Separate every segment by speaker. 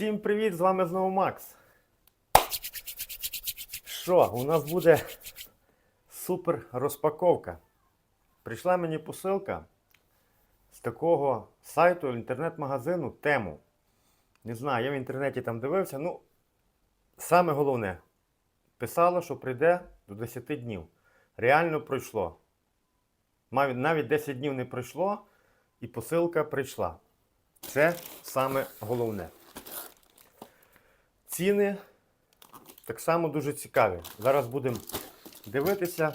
Speaker 1: Всім привіт! З вами знову Макс. Що, у нас буде супер розпаковка. Прийшла мені посилка з такого сайту інтернет-магазину Тему. Не знаю, я в інтернеті там дивився. Ну, саме головне, писало, що прийде до 10 днів. Реально пройшло. Навіть 10 днів не пройшло, і посилка прийшла. Це саме головне. Ціни так само дуже цікаві. Зараз будемо дивитися.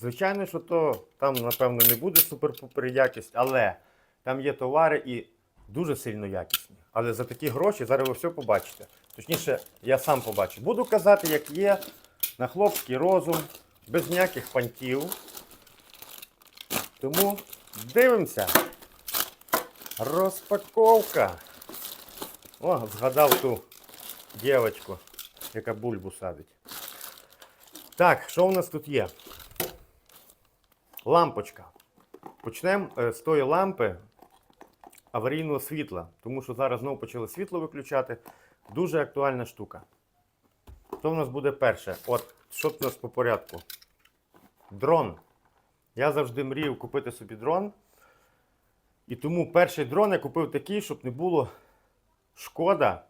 Speaker 1: Звичайно, що то там, напевно, не буде супер-пупер якість, але там є товари і дуже сильно якісні. Але за такі гроші зараз ви все побачите. Точніше, я сам побачу. Буду казати, як є, на хлопський розум, без ніяких пантів. Тому дивимося. Розпаковка. О, згадав ту дівчинку, яка бульбу садить. Так, що у нас тут є? Лампочка. Почнемо е, з тої лампи аварійного світла, тому що зараз знову почали світло виключати. Дуже актуальна штука. Що в нас буде перше? От, що у нас по порядку? Дрон. Я завжди мріяв купити собі дрон. І тому перший дрон я купив такий, щоб не було шкода.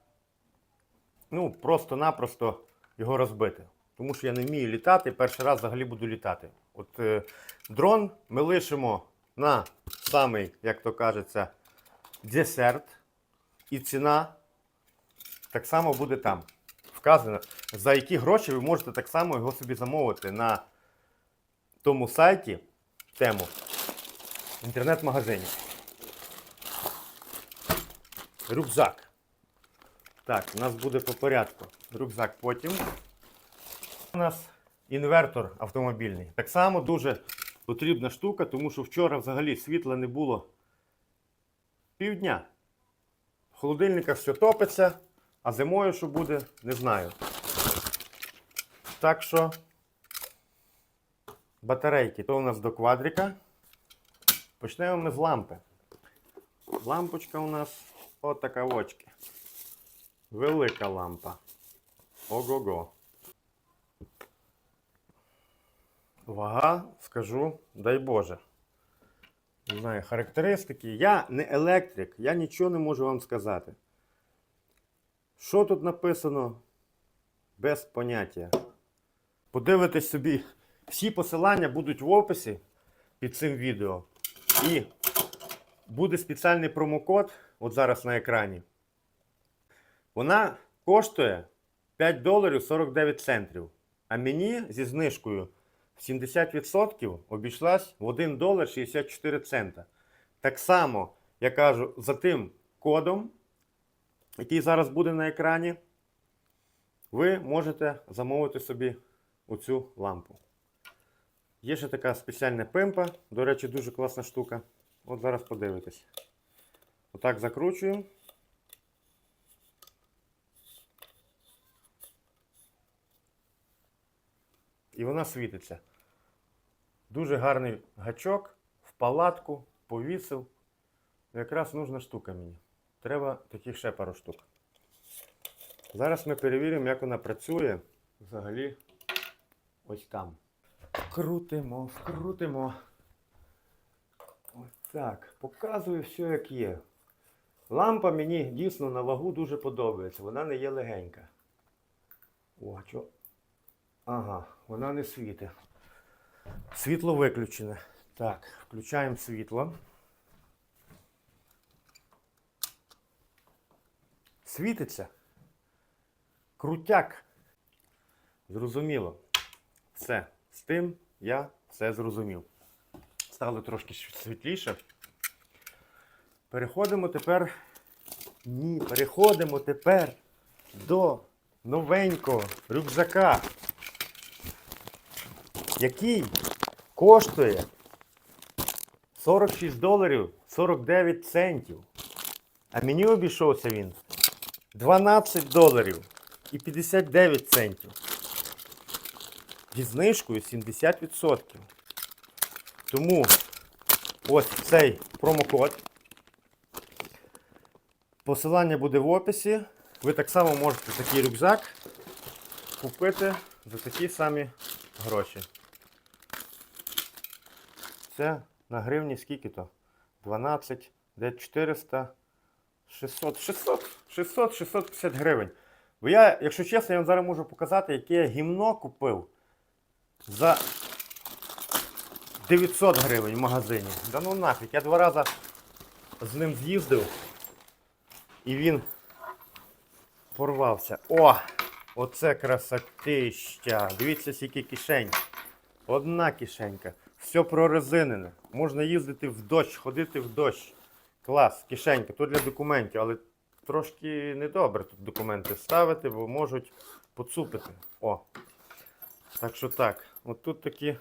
Speaker 1: Ну, просто-напросто його розбити. Тому що я не вмію літати, перший раз взагалі буду літати. От е, дрон ми лишимо на самий, як то кажеться, десерт. І ціна так само буде там. Вказано, за які гроші ви можете так само його собі замовити на тому сайті тему інтернет-магазині. Рюкзак. Так, у нас буде по порядку. Рюкзак потім. У нас інвертор автомобільний. Так само дуже потрібна штука, тому що вчора взагалі світла не було півдня. В холодильниках все топиться, а зимою що буде, не знаю. Так що батарейки. То у нас до квадрика. Почнемо ми з лампи. Лампочка у нас отака очки. Велика лампа. Ого-го. Вага, скажу, дай Боже. Не знаю, характеристики. Я не електрик, я нічого не можу вам сказати. Що тут написано? Без поняття. Подивитесь собі, всі посилання будуть в описі під цим відео. І буде спеціальний промокод, от зараз на екрані. Вона коштує 5 доларів 49 центів. А мені зі знижкою в 70% обійшлась в 1 долар 64 цента. Так само, я кажу, за тим кодом, який зараз буде на екрані, ви можете замовити собі оцю лампу. Є ще така спеціальна пимпа, до речі, дуже класна штука. От зараз подивитесь. Отак закручую. І вона світиться. Дуже гарний гачок, в палатку, повісив. Якраз нужна штука мені. Треба таких ще пару штук. Зараз ми перевіримо, як вона працює взагалі ось там. Крутимо, вкрутимо. Ось так. Показую все, як є. Лампа мені дійсно на вагу дуже подобається. Вона не є легенька. О, що? Ага, вона не світить. Світло виключене. Так, включаємо світло. Світиться. Крутяк. Зрозуміло. Все. З тим я все зрозумів. Стало трошки світліше. Переходимо тепер. Ні, переходимо тепер до новенького рюкзака, який коштує 46 доларів 49 центів. А мені обійшовся він 12 доларів і 59 центів. Зі знижкою 70%. Тому ось цей промокод. Посилання буде в описі. ви так само можете такий рюкзак купити за такі самі гроші. Це на гривні скільки то? 12, де 400, 600, 600, 600, 650 гривень. Бо я, якщо чесно, я вам зараз можу показати, яке я гімно купив за 900 гривень в магазині. Да ну нафіг, я два рази з ним з'їздив і він порвався. О! Оце красотища! Дивіться, скільки кишень. Одна кишенька. Все прорезинене. Можна їздити в дощ, ходити в дощ. Клас, кишенька. То для документів, але трошки недобре тут документи ставити, бо можуть поцупити. О. Так що так. От тут такі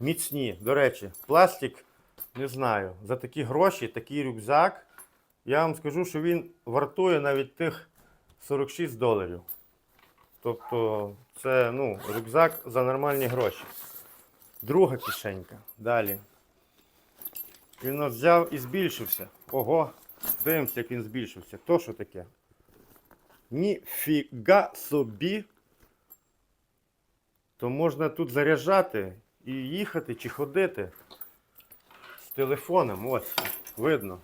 Speaker 1: міцні. До речі, пластик, не знаю, за такі гроші, такий рюкзак. Я вам скажу, що він вартує навіть тих 46 доларів. Тобто це ну, рюкзак за нормальні гроші. Друга кишенька. Далі. Він от взяв і збільшився. Ого, дивимося, як він збільшився. То що таке? Ніфіга собі. То можна тут заряджати і їхати чи ходити з телефоном. Ось, видно.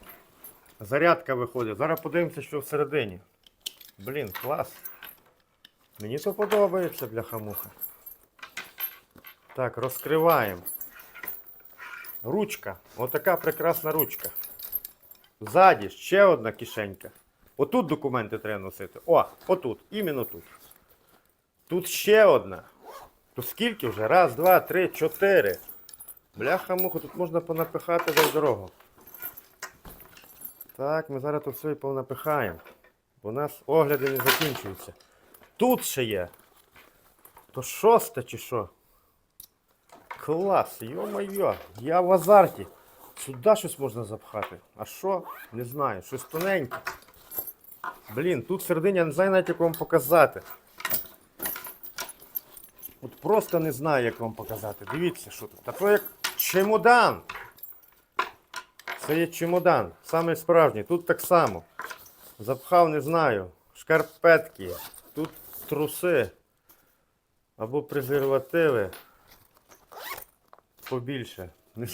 Speaker 1: Зарядка виходить. Зараз подивимося, що всередині. Блін, клас. Мені то подобається, бляха-муха. Так, розкриваємо. Ручка. Отака прекрасна ручка. Ззаді ще одна кишенька. Отут документи треба носити. О, отут, іменно тут. Тут ще одна. То скільки вже? Раз, два, три, чотири. Бляха-муха, тут можна понапихати за дорогу. Так, ми зараз тут все і понапихаємо. Бо у нас огляди не закінчуються. Тут ще є. То шосте чи що? Клас, йо-моє, я в азарті. Сюди щось можна запхати. А що? Не знаю, щось тоненьке. Блін, тут всередині я не знаю навіть як вам показати. От просто не знаю, як вам показати. Дивіться, що тут. Та то як чемодан. Це є чемодан. Саме справжній. Тут так само. Запхав, не знаю. Шкарпетки. Тут труси. Або презервативи. Побільше.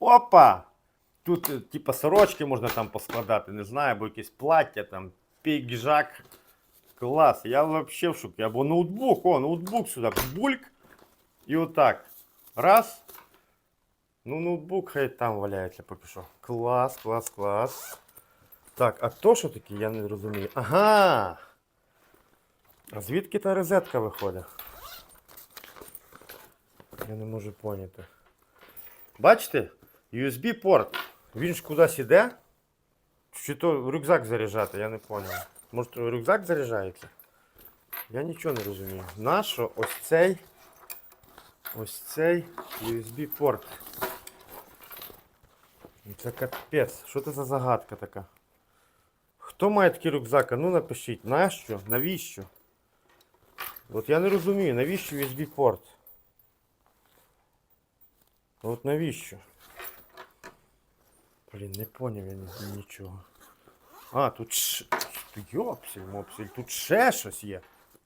Speaker 1: Опа! Тут, е, типа, сорочки можна там поскладати, не знаю, або якесь плаття, там, піджак. Клас, я вообще в шокі. Або ноутбук, о, ноутбук сюди, бульк. І отак. Раз. Ну, ноутбук хай там валяється поки що. Клас, клас, клас. Так, а то що таке, я не розумію. Ага. А звідки та розетка виходить? Я не можу поняти. Бачите? USB-порт. Він ж кудись іде? Чи то рюкзак заряджати, я не поняв. Може рюкзак заряджається? Я нічого не розумію. Нащо ось цей ось цей USB-порт? Це капець. Що це за загадка така? Хто має такий рюкзак? А Ну напишіть, нащо? Навіщо? От я не розумію, навіщо USB-порт? От навіщо? Блін, не поняв я нічого. А, тут ш... Йопсель, мопсель, тут ще щось є.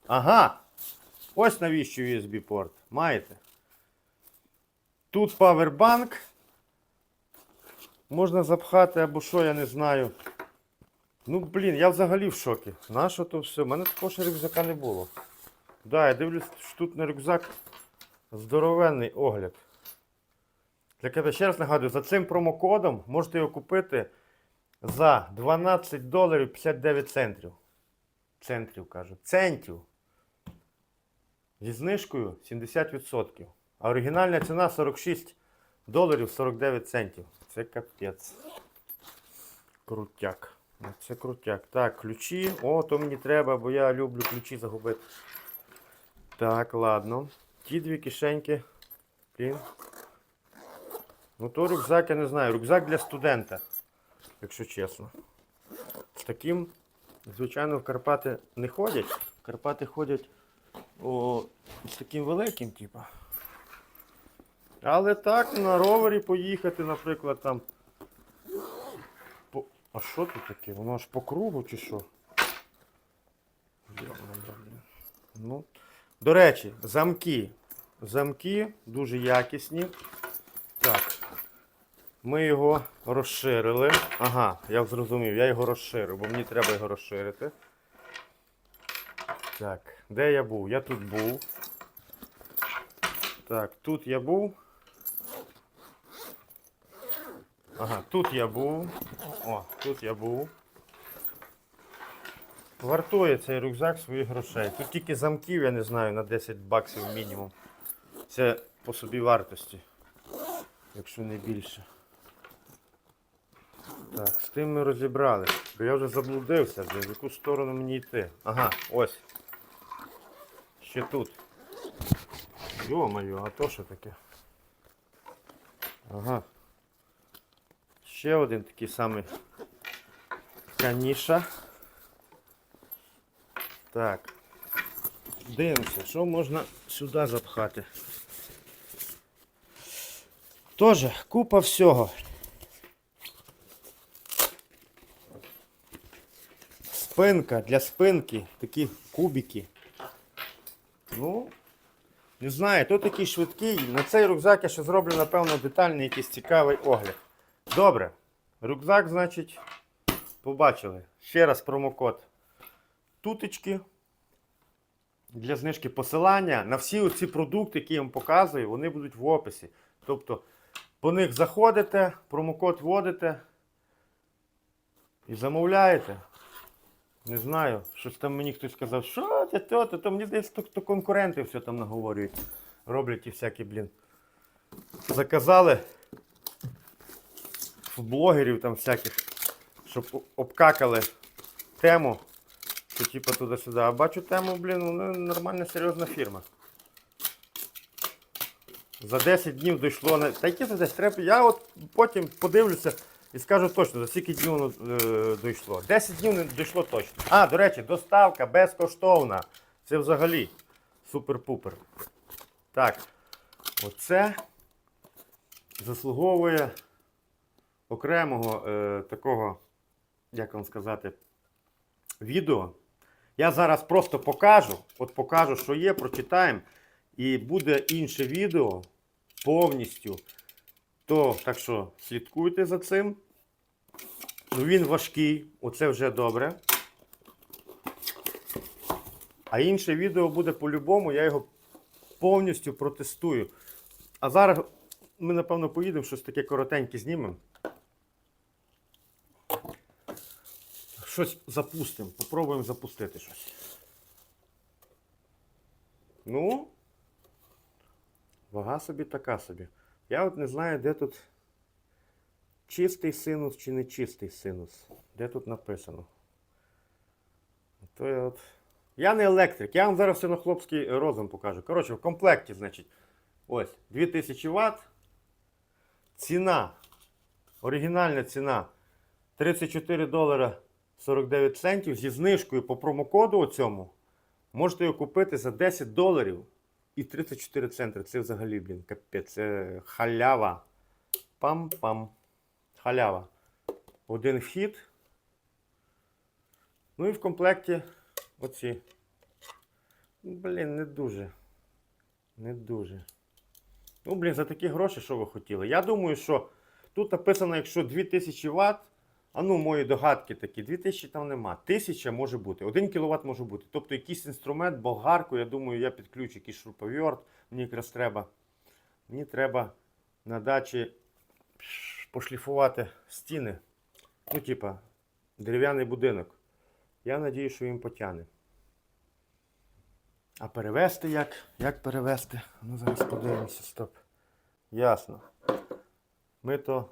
Speaker 1: Ага. Ось навіщо USB-порт. Маєте? Тут павербанк. Можна запхати або що, я не знаю. Ну, блін, я взагалі в шокі. Нащо то все? У мене такого ще рюкзака не було. Да, я дивлюсь, що тут на рюкзак здоровенний огляд. Так я ще раз нагадую, за цим промокодом можете його купити за 12 доларів 59 центрів. Центрів кажу. Центів. Зі знижкою 70%. А оригінальна ціна 46 доларів 49 центів. Це капець. Крутяк. Ну, Це крутяк. Так, ключі. О, то мені треба, бо я люблю ключі загубити. Так, ладно. Ті дві кишеньки. Блін. Ну то рюкзак, я не знаю. Рюкзак для студента, якщо чесно. З таким, звичайно, в Карпати не ходять. В Карпати ходять о, з таким великим, типа. Але так, на ровері поїхати, наприклад, там. А що тут таке? Воно аж по кругу чи що? Ну, до речі, замки. Замки дуже якісні. Так. Ми його розширили. Ага, я зрозумів, я його розширив, бо мені треба його розширити. Так, де я був? Я тут був. Так, тут я був. Ага, тут я був. О, тут я був. Вартує цей рюкзак своїх грошей. Тут тільки замків, я не знаю, на 10 баксів мінімум. Це по собі вартості. Якщо не більше. Так, з тим ми розібрали. Бо я вже заблудився, в яку сторону мені йти. Ага, ось. Ще тут. Йо-моє, а то що таке? Ага. Ще один такий самий каніша. Так. Дивимося, що можна сюди запхати. Тоже купа всього. Спинка для спинки, такі кубики. Ну, не знаю, то такий швидкий. На цей рюкзак я ще зроблю, напевно, детальний якийсь цікавий огляд. Добре. Рюкзак, значить, побачили. Ще раз промокод. Тутечки. Для знижки посилання на всі оці продукти, які я вам показую, вони будуть в описі. Тобто по них заходите, промокод вводите і замовляєте. Не знаю, щось там мені хтось сказав, що це то, то, то мені здається, то, то конкуренти все там наговорюють. Роблять і всякі, блін. Заказали блогерів там всяких, щоб обкакали тему, що типу туди-сюди. А бачу тему, блін, вона нормальна серйозна фірма. За 10 днів дійшло на. Та які за 10 треба. Я от потім подивлюся і скажу точно, за скільки днів воно е, дійшло. 10 днів не дійшло точно. А, до речі, доставка безкоштовна. Це взагалі супер-пупер. Так, оце заслуговує окремого е, такого, як вам сказати, відео. Я зараз просто покажу, от покажу, що є, прочитаємо. І буде інше відео повністю. То, так що слідкуйте за цим. Ну, він важкий, оце вже добре. А інше відео буде по-любому, я його повністю протестую. А зараз ми, напевно, поїдемо щось таке коротеньке знімемо. Щось запустимо. Попробуємо запустити щось. Ну, вага собі така собі. Я от не знаю, де тут чистий синус чи не чистий синус. Де тут написано? То я от. Я не електрик, я вам зараз все на хлопський розум покажу. Коротше, в комплекті, значить, ось 2000 Вт. Ціна. Оригінальна ціна 34 долара 49 центів зі знижкою по промокоду оцьому. Можете його купити за 10 доларів і 34 центри. Це взагалі, блін, капець. Це халява. Пам-пам. Халява. Один вхід. Ну і в комплекті оці. Блін, не дуже. Не дуже. Ну, блін, за такі гроші, що ви хотіли? Я думаю, що тут написано, якщо 2000 Вт, а ну, мої догадки такі, 2000 там нема. 1000 може бути, 1 кВт може бути. Тобто якийсь інструмент, болгарку, я думаю, я підключу якийсь шуруповерт, мені якраз треба. Мені треба на дачі пошліфувати стіни. Ну, типа, дерев'яний будинок. Я надію, що він потягне. А перевести як? Як перевести? Ну, зараз подивимося, стоп. Ясно. Ми то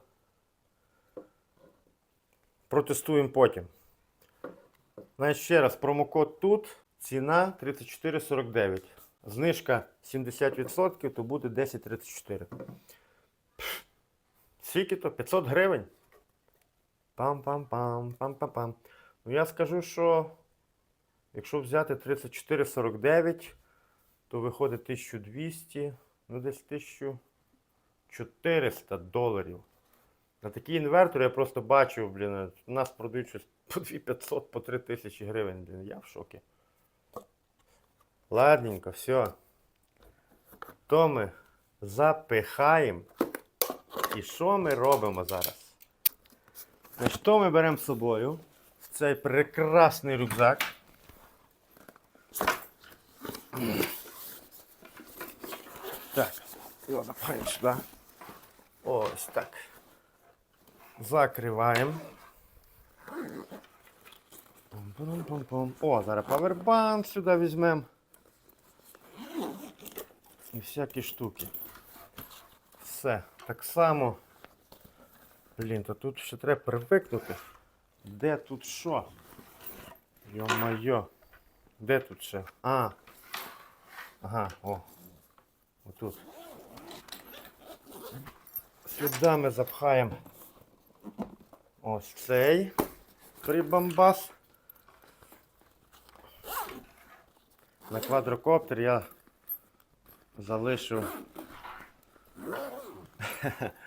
Speaker 1: протестуємо потім. Значить, ще раз, промокод тут. Ціна 34,49. Знижка 70%, то буде 10,34. Скільки то? 500 гривень. Пам-пам-пам, пам-пам-пам. Ну я скажу, що якщо взяти 34,49, то виходить 1200, ну десь 1400 доларів На такі інвертори я просто бачив, блін, у нас продають щось по 2500, по 3000 гривень, блін, я в шокі. Ладненько, все. То ми запихаємо. І що ми робимо зараз? Значить, що ми беремо з собою в цей прекрасний рюкзак. Так, його запхаємо сюди. Ось так. Закриваємо. Пум-пум-пум-пум. О, зараз павербанк сюди візьмемо. І всякі штуки. Все. Так само. Блін, то тут ще треба привикнути. Де тут що? Йо-моє. Де тут ще? А. Ага, о. Отут. Сюди ми запхаємо ось цей прибамбас. На квадрокоптер я залишу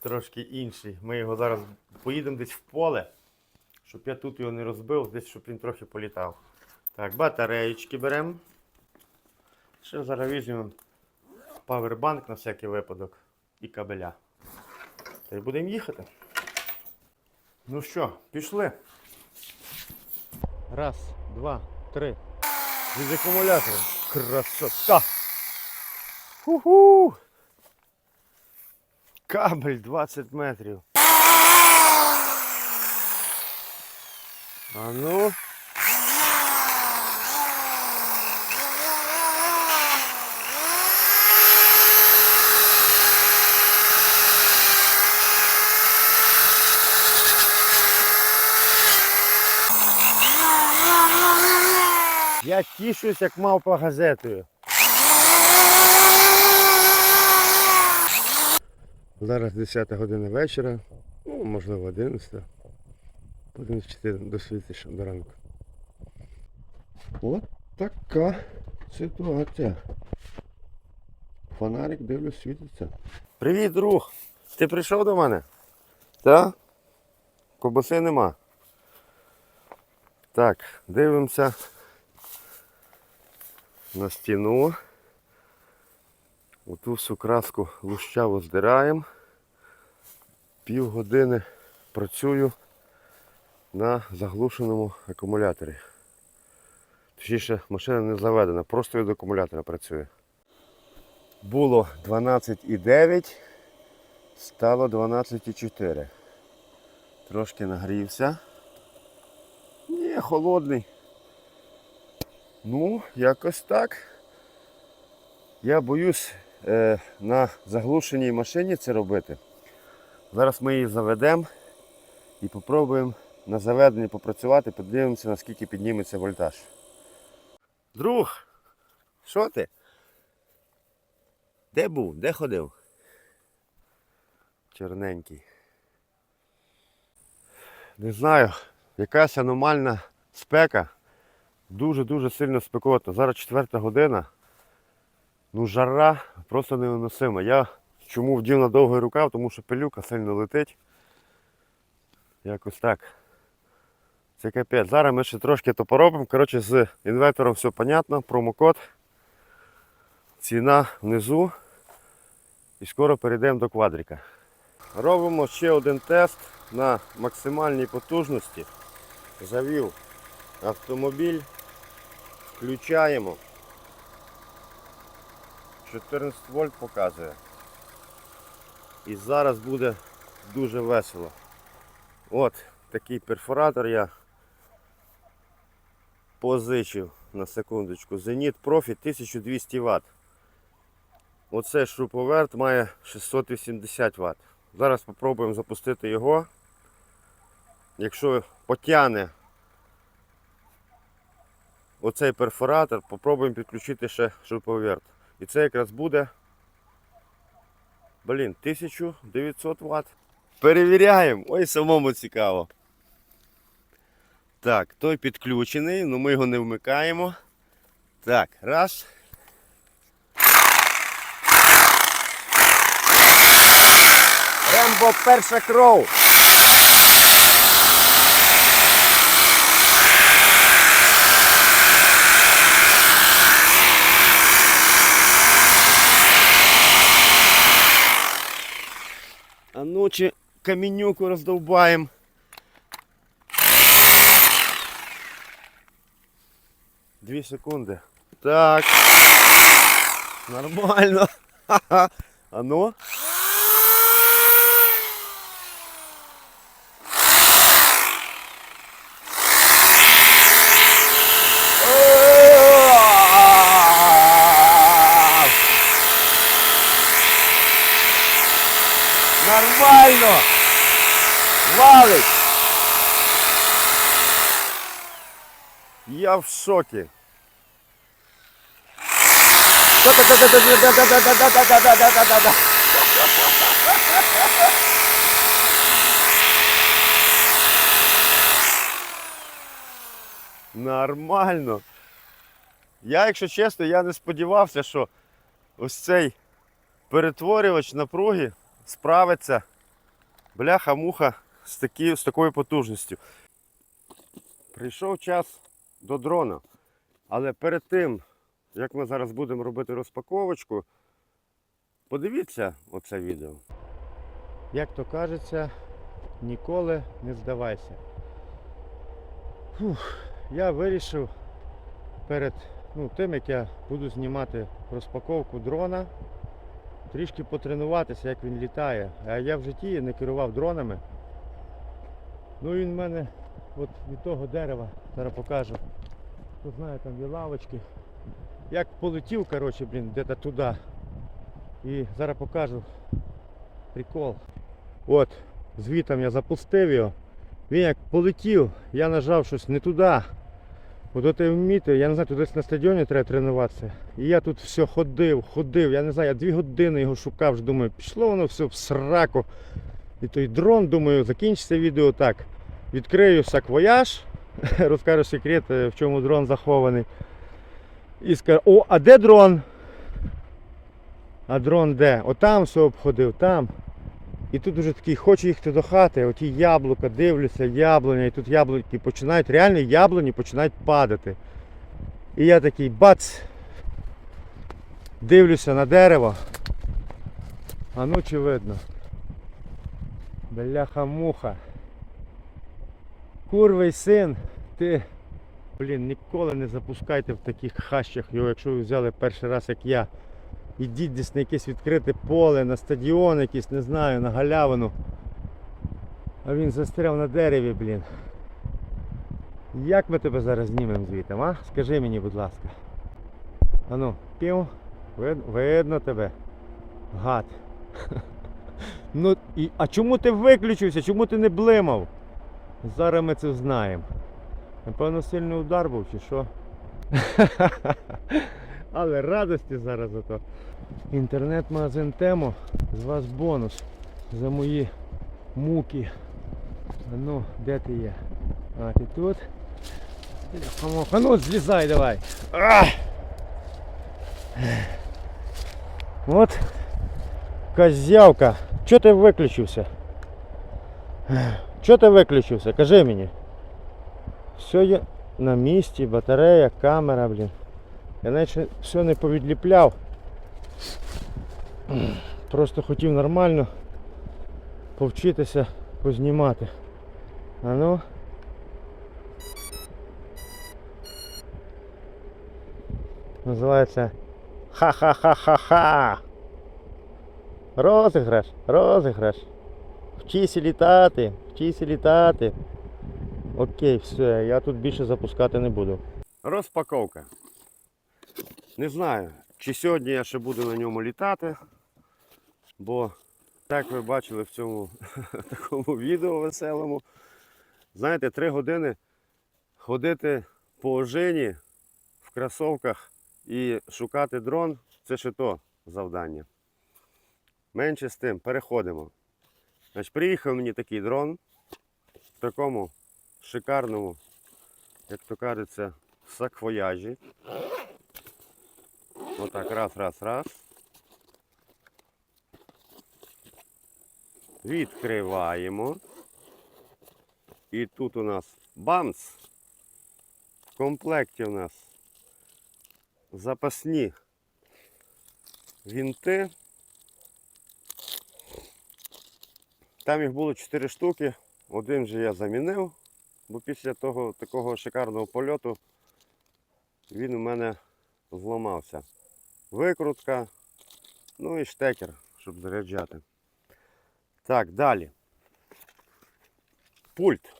Speaker 1: трошки інший. Ми його зараз поїдемо десь в поле, щоб я тут його не розбив, десь щоб він трохи політав. Так, батареєчки беремо. Ще зараз візьмемо павербанк на всякий випадок і кабеля. Та й будемо їхати. Ну що, пішли. Раз, два, три. Від акумулятора. Красота! Ху-ху! Кабель 20 метрів. А ну. Тішусь, як мавпа газетою. Зараз 10 година вечора, ну, можливо 11. Будемо вчити до світища до ранку. От така ситуація. Фонарик дивлюсь, світиться. Привіт, друг! Ти прийшов до мене? Так? Кобаси нема. Так, дивимося на стіну. Оту всю краску лущаву здираємо. Півгодини працюю на заглушеному акумуляторі. Точніше, машина не заведена, просто від акумулятора працює. Було 12,9, стало 12,4. Трошки нагрівся. Ні, холодний. Ну, якось так. Я боюсь е, на заглушеній машині це робити. Зараз ми її заведемо і спробуємо на заведенні попрацювати, подивимося, наскільки підніметься вольтаж. Друг, що ти? Де був? Де ходив? Чорненький. Не знаю, якась аномальна спека. Дуже-дуже сильно спекотно. Зараз четверта година. Ну, жара просто невиносима. Я чому вдів на довгий рукав, тому що пилюка сильно летить. Якось так. Це капець. Зараз ми ще трошки то поробимо. Коротше, з інвертором все понятно, промокод. Ціна внизу. І скоро перейдемо до квадрика. Робимо ще один тест на максимальній потужності. Завів автомобіль. Включаємо. 14 вольт показує. І зараз буде дуже весело. От такий перфоратор я позичив на секундочку. Зеніт Профі 1200 Вт. Оцей шуруповерт має 680 Вт. Зараз спробуємо запустити його. Якщо потягне оцей перфоратор, попробуємо підключити ще шуруповерт. І це якраз буде блін, 1900 Вт. Перевіряємо. Ой, самому цікаво. Так, той підключений, але ми його не вмикаємо. Так, раз. Рембо перша кров. короче, каменюку раздолбаем. Две секунды. Так. Нормально. Оно. Нормально! Валить! Я в шокі. Нормально. Я, якщо чесно, я не сподівався, що ось цей перетворювач напруги справиться бляха-муха з, такі, з такою потужністю. Прийшов час до дрона. Але перед тим, як ми зараз будемо робити розпаковочку, подивіться оце відео. Як то кажеться, ніколи не здавайся. Фух, я вирішив перед ну, тим, як я буду знімати розпаковку дрона, трішки потренуватися, як він літає. А я в житті не керував дронами. Ну він в мене от від того дерева, зараз покажу. Хто знає, там є лавочки. Як полетів, коротше, блін, де-то туди. І зараз покажу прикол. От, звітом я запустив його. Він як полетів, я нажав щось не туди. От ти вміти, я не знаю, тут десь на стадіоні треба тренуватися. І я тут все ходив, ходив, я не знаю, я дві години його шукав, думаю, пішло воно все в сраку. І той дрон, думаю, закінчиться відео так. Відкрию саквояж, розкажу секрет, е, в чому дрон захований. І скажу, о, а де дрон? А дрон де? Отам все обходив, там. І тут уже такий, хочу їхати до хати, оті яблука, дивлюся, яблуня, і тут яблуки починають, реально яблуні починають падати. І я такий бац. Дивлюся на дерево. А ну чи видно. Бляха-муха. Курвий син, ти, блін, ніколи не запускайте в таких хащах його, якщо ви взяли перший раз, як я. Ідіть десь на якесь відкрите поле, на стадіон якийсь, не знаю, на галявину. А він застряв на дереві, блін. Як ми тебе зараз знімемо звідти, а? Скажи мені, будь ласка. Ану, пів, Вид- видно тебе. Гад. Ну, і, а чому ти виключився? Чому ти не блимав? Зараз ми це знаємо. Напевно, сильний удар був чи що? Але радості зараз зато. Інтернет-магазин Темо. З вас бонус за мої муки. Ну, де ти є? А, ти тут? А ну, злізай давай. А! От козявка. Чого ти виключився? Чого ти виключився? Кажи мені. Все є на місці, батарея, камера, блін. Я навіть все не повідліпляв. Просто хотів нормально повчитися познімати. А ну. Називається Ха-ха-ха-ха-ха. Розіграш, розіграш. Вчися літати, вчися літати. Окей, все, я тут більше запускати не буду. Розпаковка. Не знаю, чи сьогодні я ще буду на ньому літати, бо, як ви бачили в цьому такому відео веселому, знаєте, три години ходити по ожині в кросовках і шукати дрон це ще то завдання. Менше з тим, переходимо. Значить, приїхав мені такий дрон в такому шикарному, як то кажеться, саквояжі. Отак, раз, раз, раз. Відкриваємо. І тут у нас бамс. В комплекті у нас запасні вінти. Там їх було 4 штуки. Один же я замінив, бо після того такого шикарного польоту він у мене зламався. Викрутка, ну і штекер, щоб заряджати. Так, далі. Пульт.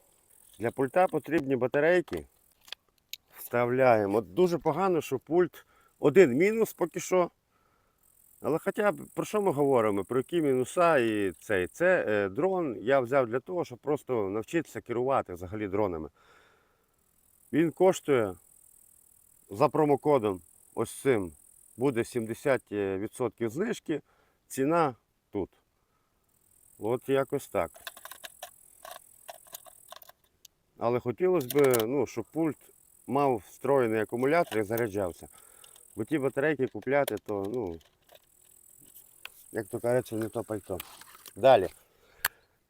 Speaker 1: Для пульта потрібні батарейки. Вставляємо. От дуже погано, що пульт один мінус поки що. Але хоча б про що ми говоримо? Про які мінуса і цей. Це е, дрон я взяв для того, щоб просто навчитися керувати взагалі дронами. Він коштує за промокодом ось цим буде 70% знижки. Ціна тут. От якось так. Але хотілося б, ну, щоб пульт мав встроєний акумулятор і заряджався. Бо ті батарейки купляти, то, ну, як то кажеться, не то пальто. Далі.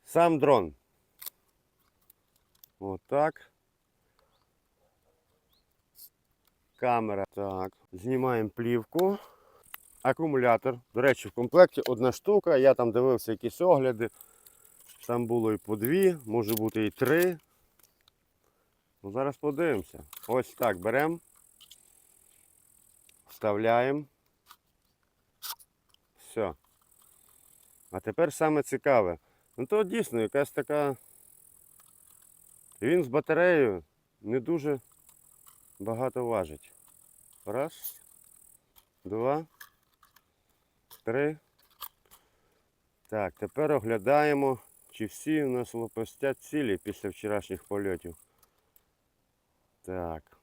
Speaker 1: Сам дрон. Отак. Камера. Так. Знімаємо плівку. Акумулятор. До речі, в комплекті одна штука. Я там дивився якісь огляди. Там було і по дві, може бути і три. Ну, зараз подивимося. Ось так беремо. Вставляємо. Все. А тепер саме цікаве. Ну то дійсно якась така. Він з батареєю не дуже багато важить. Раз, два, три. Так, тепер оглядаємо, чи всі у нас лопастять цілі після вчорашніх польотів. Так.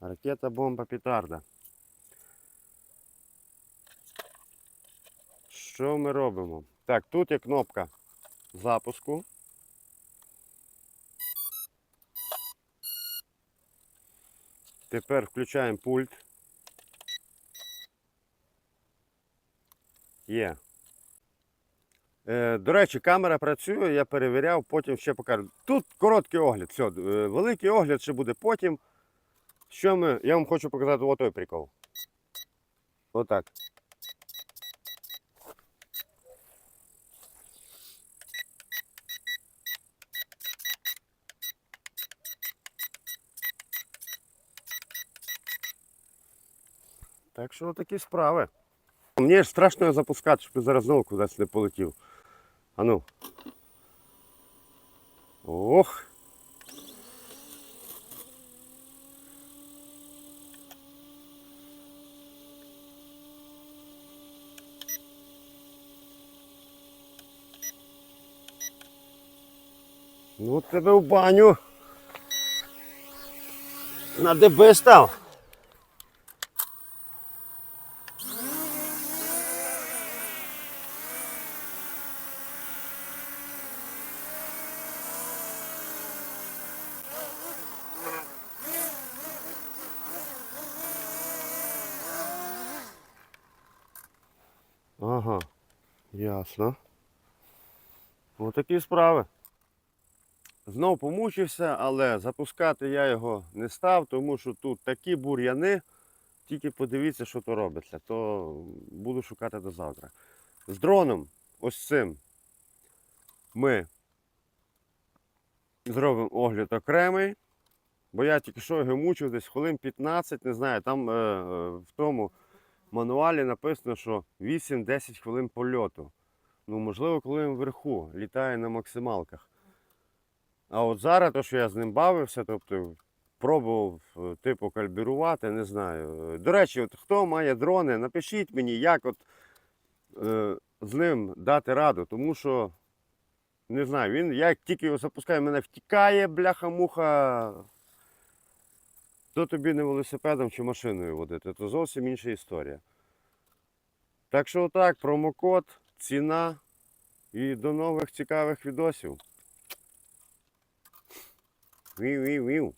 Speaker 1: Ракета бомба петарда. Що ми робимо? Так, тут є кнопка запуску. Тепер включаємо пульт. Є. Е, до речі, камера працює, я перевіряв, потім ще покажу. Тут короткий огляд, все, великий огляд ще буде потім. Що ми. Я вам хочу показати отой прикол. Отак. Так що такі справи. Мені страшно запускати, щоб я зараз знову кудись не полетів. А ну. Ох. Ну тебе в баню. На ДБ став. Ага, ясно. Отакі справи. Знов помучився, але запускати я його не став, тому що тут такі бур'яни. Тільки подивіться, що то робиться, то буду шукати до завтра. З дроном, ось цим, ми зробимо огляд окремий, бо я тільки що його мучив десь хвилин 15, не знаю, там е, е, в тому мануалі написано, що 8-10 хвилин польоту. Ну, можливо, коли він вверху літає на максималках. А от зараз, то, що я з ним бавився, тобто пробував е, типу кальбірувати, не знаю. До речі, от хто має дрони, напишіть мені, як от е, з ним дати раду, тому що не знаю, він, як тільки його запускаю, мене втікає, бляха-муха. То тобі не велосипедом чи машиною водити, то зовсім інша історія. Так що отак, промокод, ціна і до нових цікавих відосів. Вів-вів-вів.